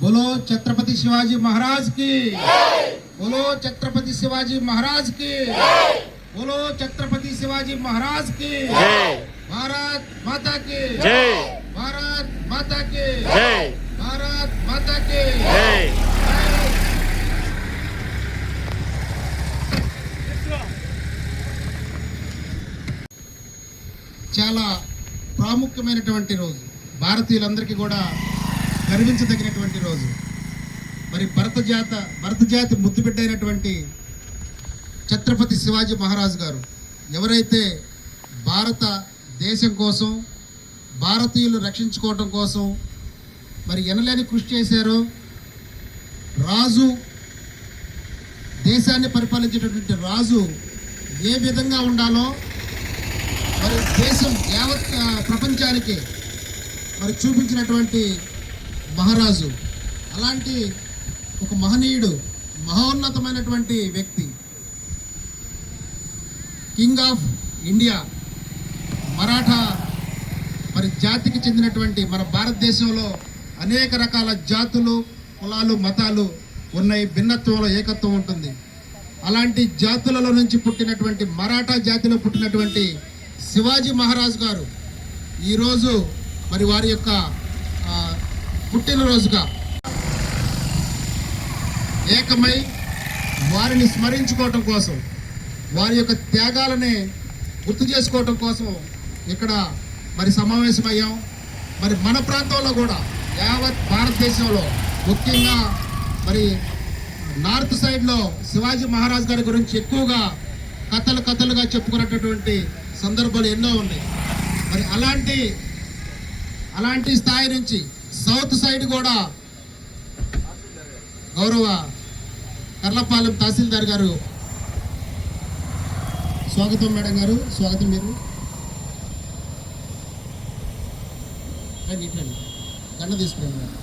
बोलो छत्रपति शिवाजी महाराज की। बोलो छत्रपति शिवाजी महाराज की। बोलो छत्रपति शिवाजी महाराज की। భారత్ మాతాకి జై భారత్ మాతాకి జై భారత్ మాతాకి జై చాలా ప్రాముఖ్యమైనటువంటి రోజు. భారతీయులందరికీ కూడా గర్వించదగినటువంటి రోజు. మరి భరత జాత భరత జాతి ముద్దుబిడ్డైనటువంటి ఛత్రపతి శివాజీ మహారాజు గారు ఎవరైతే భారత దేశం కోసం భారతీయులు రక్షించుకోవటం కోసం మరి ఎనలేని కృషి చేశారు. రాజు దేశాన్ని పరిపాలించేటటువంటి రాజు ఏ విధంగా ఉండాలో మరి దేశం యావత్ ప్రపంచానికి మరి చూపించినటువంటి మహారాజు. అలాంటి ఒక మహనీయుడు మహోన్నతమైనటువంటి వ్యక్తి. King of India. మరాఠా మరి జాతికి చెందినటువంటి మన భారతదేశంలో అనేక రకాల జాతులు కులాలు మతాలు ఉన్నాయి. భిన్నత్వంలో ఏకత్వం ఉంటుంది. అలాంటి జాతులలో నుంచి పుట్టినటువంటి మరాఠా జాతిలో పుట్టినటువంటి శివాజీ మహారాజు గారు ఈరోజు మరి వారి యొక్క పుట్టినరోజుగా ఏకమై వారిని స్మరించుకోవటం కోసం వారి యొక్క త్యాగాలని గుర్తు చేసుకోవటం కోసం ఇక్కడ మరి సమావేశమయ్యాం. మరి మన ప్రాంతంలో కూడా యావత్ భారతదేశంలో ముఖ్యంగా మరి నార్త్ సైడ్లో శివాజీ మహారాజ్ గారి గురించి ఎక్కువగా కథలు కథలుగా చెప్పుకున్నటువంటి సందర్భాలు ఎన్నో ఉన్నాయి. మరి అలాంటి అలాంటి స్థాయి నుంచి సౌత్ సైడ్ కూడా గౌరవ కర్లపాలెం తహసీల్దార్ గారు స్వాగతం మేడం గారు. స్వాగతం మీరు. రండి, ఇటు రండి. దండ తీసుకురండి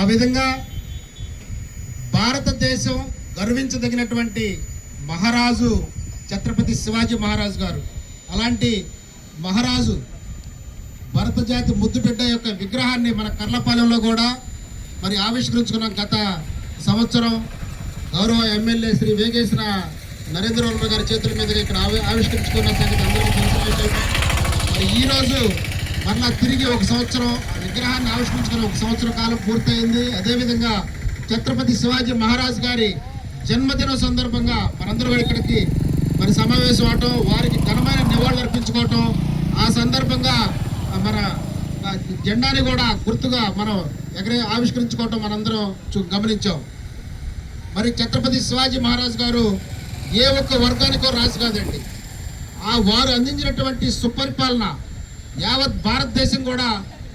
ఆ విధంగా భారతదేశం గర్వించదగినటువంటి మహారాజు ఛత్రపతి శివాజీ మహారాజు గారు. అలాంటి మహారాజు భరత జాతి ముద్దుబిడ్డ యొక్క విగ్రహాన్ని మన కర్లపాలెంలో కూడా మరి ఆవిష్కరించుకున్నాం గత సంవత్సరం. గౌరవ ఎమ్మెల్యే శ్రీ వేగేశ్వర నరేంద్ర గారి చేతుల మీదుగా ఇక్కడ ఆవి ఆవిష్కరించుకున్న సంగతి అందరికీ మరి ఈరోజు మరలా తిరిగి ఒక సంవత్సరం విగ్రహాన్ని ఆవిష్కరించుకుని ఒక సంవత్సరం కాలం పూర్తయింది. అదేవిధంగా ఛత్రపతి శివాజీ మహారాజ్ గారి జన్మదిన సందర్భంగా మనందరూ ఇక్కడికి మరి సమావేశం అవటం వారికి ఘనమైన నివాళులు అర్పించుకోవటం ఆ సందర్భంగా మన జెండాని కూడా గుర్తుగా మనం ఎగరే ఆవిష్కరించుకోవటం మనందరం చూ గమనించాం. మరి ఛత్రపతి శివాజీ మహారాజ్ గారు ఏ ఒక్క వర్గానికో రాజు కాదండి. ఆ వారు అందించినటువంటి సుపరిపాలన యావత్ భారతదేశం కూడా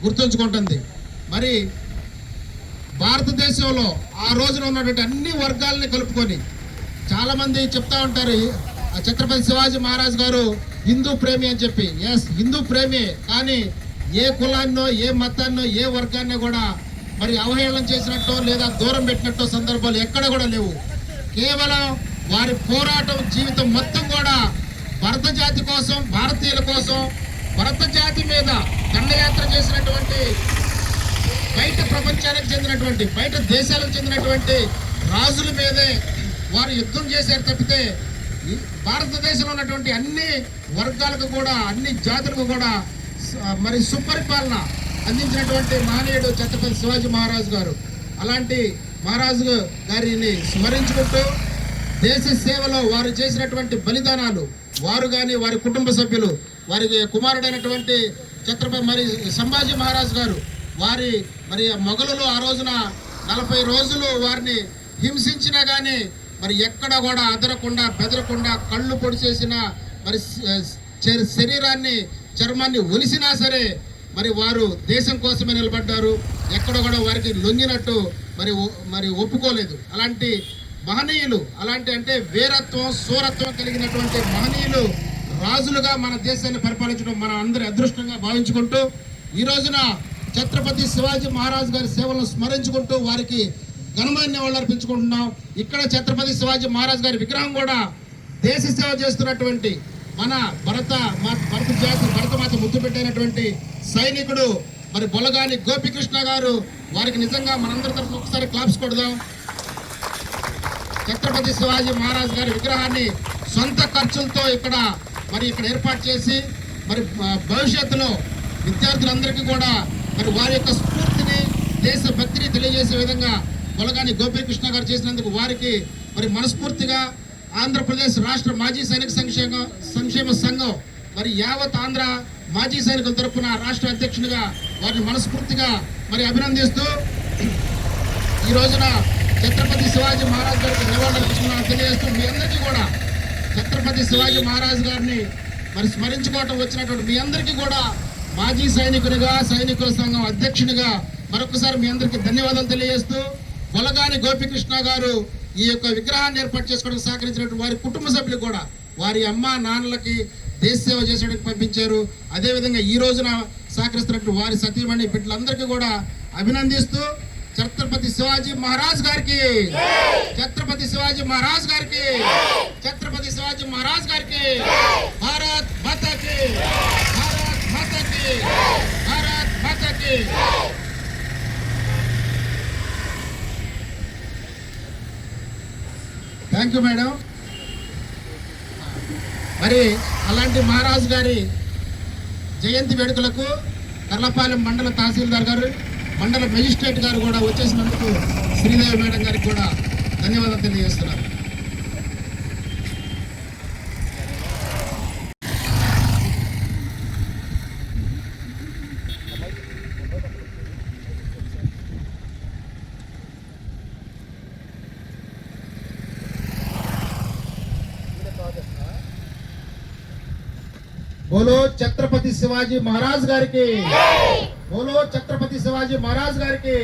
గుర్తుంచుకుంటుంది. మరి భారతదేశంలో ఆ రోజున ఉన్నటువంటి అన్ని వర్గాలని కలుపుకొని చాలామంది చెప్తా ఉంటారు ఆ ఛత్రపతి శివాజీ మహారాజ్ గారు హిందూ ప్రేమి అని చెప్పి. ఎస్ హిందూ ప్రేమి కానీ ఏ కులాన్నో ఏ మతాన్నో ఏ వర్గాన్నో కూడా మరి అవహేళన చేసినట్టో లేదా దూరం పెట్టినట్టో సందర్భాలు ఎక్కడ కూడా లేవు. కేవలం వారి పోరాటం జీవితం మొత్తం కూడా భరత జాతి కోసం భారతీయుల కోసం భరత జాతి మీద దండయాత్ర చేసినటువంటి బయట ప్రపంచానికి చెందినటువంటి బయట దేశాలకు చెందినటువంటి రాజుల మీదే వారు యుద్ధం చేశారు తప్పితే భారతదేశంలో ఉన్నటువంటి అన్ని వర్గాలకు కూడా అన్ని జాతులకు కూడా మరి సుపరిపాలన అందించినటువంటి మహనీయుడు ఛత్రపతి శివాజీ మహారాజు గారు. అలాంటి మహారాజు గారిని స్మరించుకుంటూ దేశ సేవలో వారు చేసినటువంటి బలిదానాలు వారు కానీ వారి కుటుంబ సభ్యులు వారి కుమారుడైనటువంటి ఛత్రపతి మరి సంభాజీ మహారాజ్ గారు వారి మరి మొఘలులు ఆ రోజున నలభై రోజులు వారిని హింసించినా కానీ మరి ఎక్కడ కూడా అదరకుండా బెదరకుండా కళ్ళు పొడిచేసిన మరి శరీరాన్ని చర్మాన్ని ఒలిసినా సరే మరి వారు దేశం కోసమే నిలబడ్డారు. ఎక్కడ కూడా వారికి లొంగినట్టు మరి ఒ- మరి ఒప్పుకోలేదు. అలాంటి మహనీయులు అలాంటి అంటే వీరత్వం సూరత్వం కలిగినటువంటి మహనీయులు రాజులుగా మన దేశాన్ని పరిపాలించడం మన అందరి అదృష్టంగా భావించుకుంటూ ఈ రోజున ఛత్రపతి శివాజీ మహారాజ్ గారి సేవలను స్మరించుకుంటూ వారికి ఘనమైన అర్పించుకుంటున్నాం. ఇక్కడ ఛత్రపతి శివాజీ మహారాజ్ గారి విగ్రహం కూడా దేశ సేవ చేస్తున్నటువంటి మన భరత మా- భరత జాతి భరతమాత ముద్దు పెట్టినటువంటి సైనికుడు మరి బొలగాని గోపికృష్ణ గారు వారికి నిజంగా మనందరి తరఫున ఒకసారి క్లాప్స్ కొడదాం. ఛత్రపతి శివాజీ మహారాజ్ గారి విగ్రహాన్ని సొంత ఖర్చులతో ఇక్కడ మరి ఇక్కడ ఏర్పాటు చేసి మరి భవిష్యత్తులో విద్యార్థులందరికీ కూడా మరి వారి యొక్క స్ఫూర్తిని దేశ భక్తిని తెలియజేసే విధంగా కొలగాని గోపీకృష్ణ గారు చేసినందుకు వారికి మరి మనస్ఫూర్తిగా ఆంధ్రప్రదేశ్ రాష్ట్ర మాజీ సైనిక సంక్షేమ సంక్షేమ సంఘం మరి యావత్ ఆంధ్ర మాజీ సైనికుల తరపున రాష్ట్ర అధ్యక్షునిగా వారిని మనస్ఫూర్తిగా మరి అభినందిస్తూ ఈ రోజున ఛత్రపతి శివాజీ మహారాజ్ గారికి నివాళులు తెలియజేస్తూ మీ అందరికీ కూడా ఛత్రపతి శివాజీ మహారాజ్ గారిని మరి స్మరించుకోవటం వచ్చినటువంటి మీ అందరికీ కూడా మాజీ సైనికునిగా సైనికుల సంఘం అధ్యక్షునిగా మరొకసారి మీ అందరికీ ధన్యవాదాలు తెలియజేస్తూ గొలగాని గోపికృష్ణ గారు ఈ యొక్క విగ్రహాన్ని ఏర్పాటు చేసుకోవడానికి సహకరించినటువంటి వారి కుటుంబ సభ్యులు కూడా వారి అమ్మ నాన్నలకి దేశ సేవ చేసేందుకు పంపించారు. అదేవిధంగా ఈ రోజున సహకరిస్తున్నటువంటి వారి సతీమణి బిడ్డలందరికీ కూడా అభినందిస్తూ ఛత్రపతి శివాజీ మహారాజ్ గారికి. ఛత్రపతి శివాజీ మహారాజ్ గారికి. ఛత్రపతి శివాజీ మహారాజ్ గారికి. భారత్ మాతకి. భారత్ మాతకి. భారత్ మాతకి. థ్యాంక్ యూ మేడం మరి అలాంటి మహారాజు గారి జయంతి వేడుకలకు కర్లపాలెం మండల తహసీల్దార్ గారు మండల మెజిస్ట్రేట్ గారు కూడా వచ్చేసినందుకు శ్రీదేవి మేడం గారికి కూడా ధన్యవాదాలు తెలియజేస్తున్నారు బోలో ఛత్రపతి శివాజీ మహారాజ్ గారికి బోలో ఛత్రపతి శివాజీ మహారాజ్ గారికి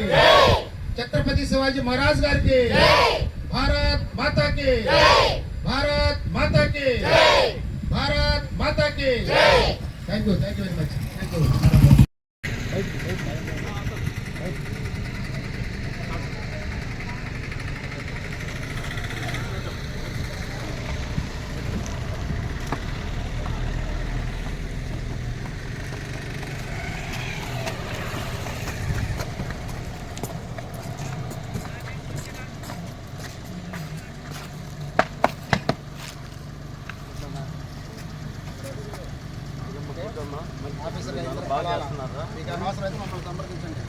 ఛత్రపతి శివాజీ మహారాజ్ గారికి భారత్ మాతాకి భారత్ మాతాకి భారత్ మాతాకి thank you thank you very much thank you బాగా చేస్తున్నారా. మీకు అవసరం అయితే మమ్మల్ని సంప్రదించండి.